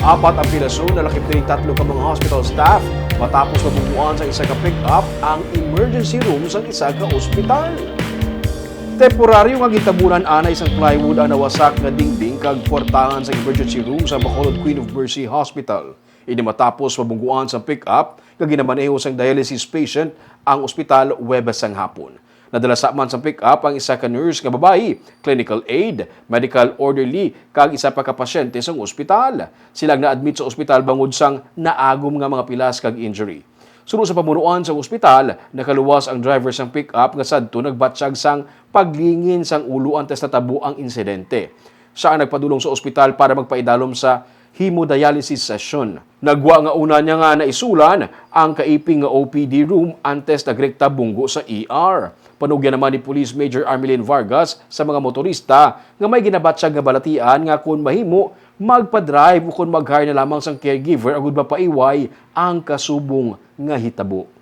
Apat ang piraso na lakip din tatlo ka mga hospital staff matapos mabubuan sa isa ka pick-up ang emergency room sa isa ka ospital. Temporaryo nga gitabunan ana isang plywood ang nawasak nga dingding kag kwartahan sa emergency room sa Bacolod Queen of Mercy Hospital. Ini matapos mabungguan sa pick-up nga ginamaneho sang dialysis patient ang ospital Webes sang hapon. Nadala sa man sa pick-up ang isa ka nurse nga babayi, clinical aid, medical orderly, kag isa pa ka pasyente sa ospital. Silang na-admit sa ospital bangod sang naagom nga mga pilas kag injury. Sunod sa pamunuan sa ospital, nakaluwas ang driver sang pick-up nga sadto nagbatsyag sang paglingin sang ulo antes natabo ang insidente. Siya ang nagpadulong sa ospital para magpaidalom sa hemodialysis session. Nagwa nga una niya nga naisulan ang kaiping nga OPD room antes nagrekta bunggo sa ER. Panugyan naman ni Police Major Armelin Vargas sa mga motorista nga may ginabatsyag nga balatian nga kung mahimo magpa-drive o kung mag-hire na lamang sang caregiver agud mapaiway ang kasubong nga hitabo.